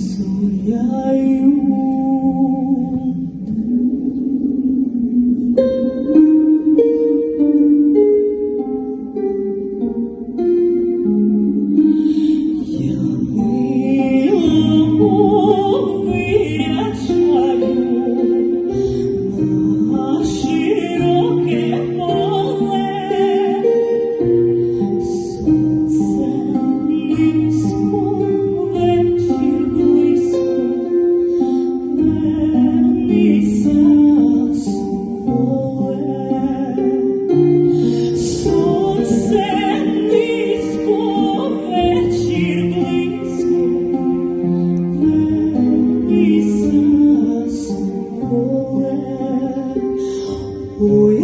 素雅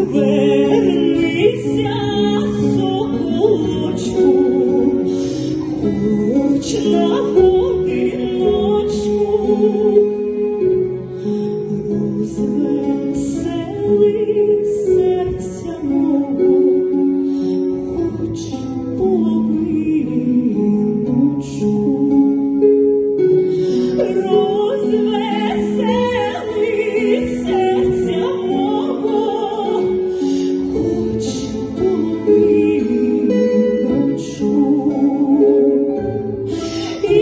Вернися, соколочку, хоч на